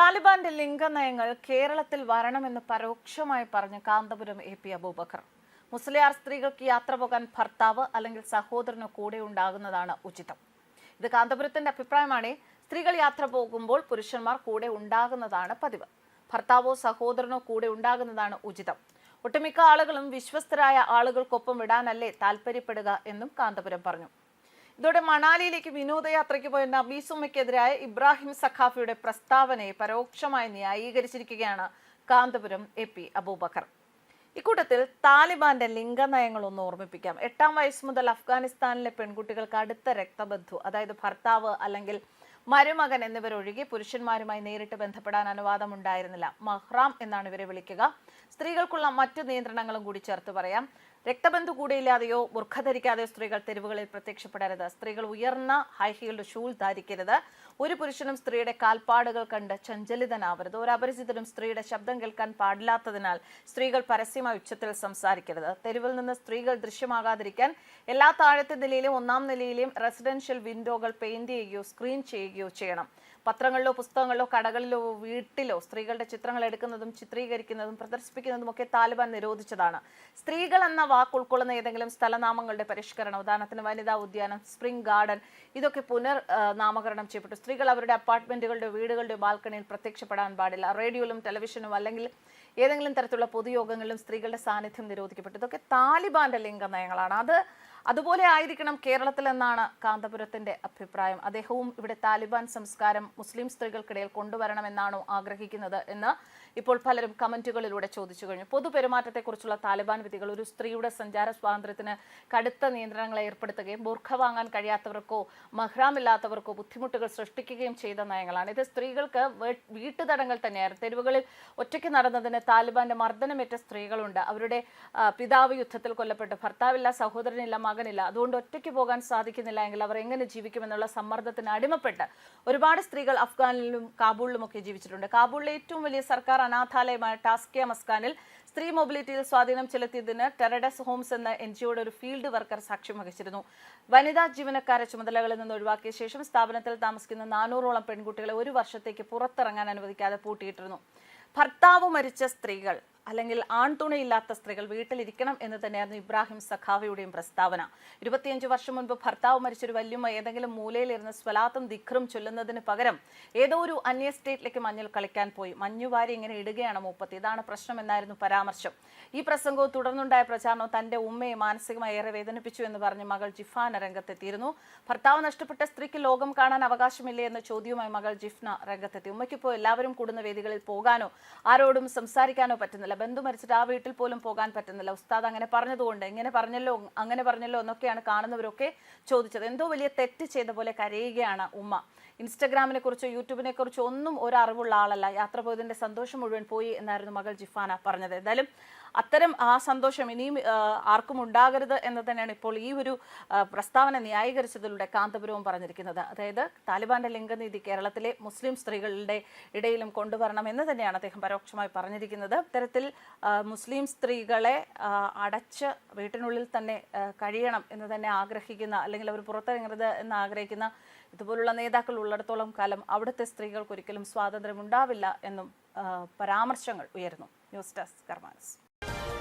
താലിബാന്റെ ലിംഗനയങ്ങൾ കേരളത്തിൽ വരണമെന്ന് പരോക്ഷമായി പറഞ്ഞു കാന്തപുരം എ പി അബൂബക്കർ. മുസ്ലിയാർ സ്ത്രീകൾക്ക് യാത്ര പോകാൻ ഭർത്താവ് അല്ലെങ്കിൽ സഹോദരനോ കൂടെ ഉണ്ടാകുന്നതാണ് ഉചിതം. ഇത് കാന്തപുരത്തിന്റെ അഭിപ്രായമാണ്. സ്ത്രീകൾ യാത്ര പോകുമ്പോൾ പുരുഷന്മാർ കൂടെ ഉണ്ടാകുന്നതാണ് പതിവ്. ഭർത്താവോ സഹോദരനോ കൂടെ ഉണ്ടാകുന്നതാണ് ഉചിതം. ഒട്ടുമിക്ക ആളുകളും വിശ്വസ്തരായ ആളുകൾക്കൊപ്പം വിടാനല്ലേ താല്പര്യപ്പെടുക എന്നും കാന്തപുരം പറഞ്ഞു. ഇതോടെ മണാലിയിലേക്ക് വിനോദയാത്രയ്ക്ക് പോയ നബീസുമ്മയ്ക്കെതിരായ ഇബ്രാഹിം സഖാഫിയുടെ പ്രസ്താവനയെ പരോക്ഷമായി ന്യായീകരിച്ചിരിക്കുകയാണ് കാന്തപുരം എ പി അബൂബക്കർ. ഇക്കൂട്ടത്തിൽ താലിബാന്റെ ലിംഗനയങ്ങൾ ഒന്ന് ഓർമ്മിപ്പിക്കാം. എട്ടാം വയസ്സ് മുതൽ അഫ്ഗാനിസ്ഥാനിലെ പെൺകുട്ടികൾക്ക് അടുത്ത രക്തബന്ധു അതായത് ഭർത്താവ് അല്ലെങ്കിൽ മരുമകൻ എന്നിവരൊഴികെ പുരുഷന്മാരുമായി നേരിട്ട് ബന്ധപ്പെടാൻ അനുവാദം ഉണ്ടായിരുന്നില്ല മഹ്റാം എന്നാണ് ഇവരെ വിളിക്കുക. സ്ത്രീകൾക്കുള്ള മറ്റു നിയന്ത്രണങ്ങളും കൂടി ചേർത്ത് പറയാം. രക്തബന്ധു കൂടിയില്ലാതെയോ ബുർഖ ധരിക്കാതെയോ സ്ത്രീകൾ തെരുവുകളിൽ പ്രത്യക്ഷപ്പെടരുത്. സ്ത്രീകൾ ഉയർന്ന ഹൈഹീൽഡ് ഷൂൾ ധരിക്കരുത്. ഒരു പുരുഷനും സ്ത്രീയുടെ കാൽപ്പാടുകൾ കണ്ട് ചഞ്ചലിതനാവരുത്. ഒരു അപരിചിതരും സ്ത്രീയുടെ ശബ്ദം കേൾക്കാൻ പാടില്ലാത്തതിനാൽ സ്ത്രീകൾ പരസ്യമായ ഉച്ചത്തിൽ സംസാരിക്കരുത്. തെരുവിൽ നിന്ന് സ്ത്രീകൾ ദൃശ്യമാകാതിരിക്കാൻ എല്ലാ താഴത്തെ നിലയിലും ഒന്നാം നിലയിലും റെസിഡൻഷ്യൽ വിൻഡോകൾ പെയിന്റ് ചെയ്യുകയോ സ്ക്രീൻ ചെയ്യുകയോ ചെയ്യണം. പത്രങ്ങളിലോ പുസ്തകങ്ങളിലോ കടകളിലോ വീട്ടിലോ സ്ത്രീകളുടെ ചിത്രങ്ങൾ എടുക്കുന്നതും ചിത്രീകരിക്കുന്നതും പ്രദർശിപ്പിക്കുന്നതും ഒക്കെ താലിബാൻ നിരോധിച്ചതാണ്. സ്ത്രീകൾ എന്ന വാക്ക് ഉൾക്കൊള്ളുന്ന ഏതെങ്കിലും സ്ഥലനാമങ്ങളുടെ പരിഷ്കരണം ഉദാഹരണത്തിന് വനിതാ ഉദ്യാനം സ്പ്രിംഗ് ഗാർഡൻ ഇതൊക്കെ പുനർ നാമകരണം ചെയ്യപ്പെട്ടു. സ്ത്രീകൾ അവരുടെ അപ്പാർട്ട്മെന്റുകളുടെ വീടുകളുടെ ബാൽക്കണിയിൽ പ്രത്യക്ഷപ്പെടാൻ പാടില്ല. റേഡിയോയിലും ടെലിവിഷനും അല്ലെങ്കിൽ ഏതെങ്കിലും തരത്തിലുള്ള പൊതുയോഗങ്ങളിലും സ്ത്രീകളുടെ സാന്നിധ്യം നിരോധിക്കപ്പെട്ടു. ഇതൊക്കെ താലിബാന്റെ ലിംഗ നയങ്ങളാണ് അത് അതുപോലെ ആയിരിക്കണം കേരളത്തിൽ എന്നാണ് കാന്തപുരത്തിന്റെ അഭിപ്രായം. അദ്ദേഹവും ഇവിടെ താലിബാൻ സംസ്കാരം മുസ്ലിം സ്ത്രീകൾക്കിടയിൽ കൊണ്ടുവരണമെന്നാണോ ആഗ്രഹിക്കുന്നത് എന്ന് ഇപ്പോൾ പലരും കമന്റുകളിലൂടെ ചോദിച്ചു കഴിഞ്ഞു. പൊതുപെരുമാറ്റത്തെക്കുറിച്ചുള്ള താലിബാൻ വിധികൾ ഒരു സ്ത്രീയുടെ സഞ്ചാര സ്വാതന്ത്ര്യത്തിന് കടുത്ത നിയന്ത്രണങ്ങൾ ഏർപ്പെടുത്തുകയും ബുർഖ വാങ്ങാൻ കഴിയാത്തവർക്കോ മഹ്റാമില്ലാത്തവർക്കോ ബുദ്ധിമുട്ടുകൾ സൃഷ്ടിക്കുകയും ചെയ്ത നയങ്ങളാണ്. ഇത് സ്ത്രീകൾക്ക് വീട്ടുതടങ്ങൾ തന്നെയായിരുന്നു. തെരുവുകളിൽ ഒറ്റയ്ക്ക് നടന്നതിന് താലിബാന്റെ മർദ്ദനമേറ്റ സ്ത്രീകളുണ്ട്. അവരുടെ പിതാവ് യുദ്ധത്തിൽ കൊല്ലപ്പെട്ടു. ഭർത്താവില്ല സഹോദരനില്ല മകനില്ല. അതുകൊണ്ട് ഒറ്റയ്ക്ക് പോകാൻ സാധിക്കുന്നില്ല എങ്കിൽ അവർ എങ്ങനെ ജീവിക്കുമെന്നുള്ള സമ്മർദ്ദത്തിന് അടിമപ്പെട്ട് ഒരുപാട് സ്ത്രീകൾ അഫ്ഗാനിലും കാബൂളിലും ഒക്കെ ജീവിച്ചിട്ടുണ്ട്. കാബൂളിലെ ഏറ്റവും വലിയ സർക്കാർ അനാഥാലയമായ ടാസ്കിയ മസ്കാനിൽ സ്ത്രീ മൊബിലിറ്റിയിൽ സ്വാധീനം ചെലുത്തിയതിന് ടെറഡസ് ഹോംസ് എന്ന എൻ ജിഒയുടെ ഒരു ഫീൽഡ് വർക്കർ സാക്ഷ്യം വഹിച്ചിരുന്നു. വനിതാ ജീവനക്കാരെ ചുമതലകളിൽ നിന്ന് ഒഴിവാക്കിയ ശേഷം സ്ഥാപനത്തിൽ താമസിക്കുന്ന നാനൂറോളം പെൺകുട്ടികളെ ഒരു വർഷത്തേക്ക് പുറത്തിറങ്ങാൻ അനുവദിക്കാതെ പൂട്ടിയിട്ടിരുന്നു. ഭർത്താവ് മരിച്ച സ്ത്രീകൾ. അല്ലെങ്കിൽ ആൺതുണയില്ലാത്ത സ്ത്രീകൾ വീട്ടിലിരിക്കണം എന്ന് തന്നെയായിരുന്നു ഇബ്രാഹിം സഖാവിയുടെയും പ്രസ്താവന. ഇരുപത്തിയഞ്ച് വർഷം മുൻപ് ഭർത്താവ് മരിച്ചൊരു വല്യമ്മ ഏതെങ്കിലും മൂലയിലിരുന്ന് സ്വലാത്തും ദിഖറും ചൊല്ലുന്നതിന് പകരം ഏതോ ഒരു അന്യ സ്റ്റേറ്റിലേക്ക് മഞ്ഞൾ കളിക്കാൻ പോയി. മഞ്ഞുവാരി ഇങ്ങനെ ഇടുകയാണ് മൂപ്പത്തി. ഇതാണ് പ്രശ്നം എന്നായിരുന്നു പരാമർശം. ഈ പ്രസംഗവും തുടർന്നുണ്ടായ പ്രചാരണം തന്റെ ഉമ്മയെ മാനസികമായി ഏറെ വേദനിപ്പിച്ചു എന്ന് പറഞ്ഞ് മകൾ ജിഫാന രംഗത്തെത്തിയിരുന്നു. ഭർത്താവ് നഷ്ടപ്പെട്ട സ്ത്രീക്ക് ലോകം കാണാൻ അവകാശമില്ലേ എന്ന ചോദ്യവുമായി മകൾ ജിഫ്ന രംഗത്തെത്തി. ഉമ്മയ്ക്കിപ്പോൾ എല്ലാവരും കൂടുന്ന വേദികളിൽ പോകാനോ ആരോടും സംസാരിക്കാനോ പറ്റുന്നില്ല. ബന്ധു മരിച്ചിട്ട് ആ വീട്ടിൽ പോലും പോകാൻ പറ്റുന്നില്ല. ഉസ്താദ് അങ്ങനെ പറഞ്ഞതുകൊണ്ട് ഇങ്ങനെ പറഞ്ഞല്ലോ അങ്ങനെ പറഞ്ഞല്ലോ എന്നൊക്കെയാണ് കാണുന്നവരൊക്കെ ചോദിച്ചത്. എന്തോ വലിയ തെറ്റ് ചെയ്ത പോലെ കരയുകയാണ് ഉമ്മ. ഇൻസ്റ്റഗ്രാമിനെ കുറിച്ചോ യൂട്യൂബിനെ കുറിച്ചോ ഒന്നും ഒരു അറിവുള്ള ആളല്ല. യാത്ര പോയതിന്റെ സന്തോഷം മുഴുവൻ പോയി എന്നായിരുന്നു മകൾ ജിഫാന പറഞ്ഞത്. എന്തായാലും അത്തരം ആ സന്തോഷം ഇനിയും ആർക്കും ഉണ്ടാകരുത് എന്ന് തന്നെയാണ് ഇപ്പോൾ ഈ ഒരു പ്രസ്താവന ന്യായീകരിച്ചതിലൂടെ കാന്തപുരവും പറഞ്ഞിരിക്കുന്നത്. അതായത് താലിബാന്റെ ലിംഗനീതി കേരളത്തിലെ മുസ്ലിം സ്ത്രീകളുടെ ഇടയിലും കൊണ്ടുവരണം എന്ന് തന്നെയാണ് അദ്ദേഹം പരോക്ഷമായി പറഞ്ഞിരിക്കുന്നത്. ഇത്തരത്തിൽ മുസ്ലിം സ്ത്രീകളെ അടച്ച് വീട്ടിനുള്ളിൽ തന്നെ കഴിയണം എന്ന് തന്നെ ആഗ്രഹിക്കുന്ന അല്ലെങ്കിൽ അവർ പുറത്തിറങ്ങരുത് എന്ന് ആഗ്രഹിക്കുന്ന ഇതുപോലുള്ള നേതാക്കൾ ഉള്ളിടത്തോളം കാലം അവിടുത്തെ സ്ത്രീകൾക്ക് ഒരിക്കലും സ്വാതന്ത്ര്യം ഉണ്ടാവില്ല എന്നും പരാമർശങ്ങൾ ഉയരുന്നു. News desk കർമാനസ്. you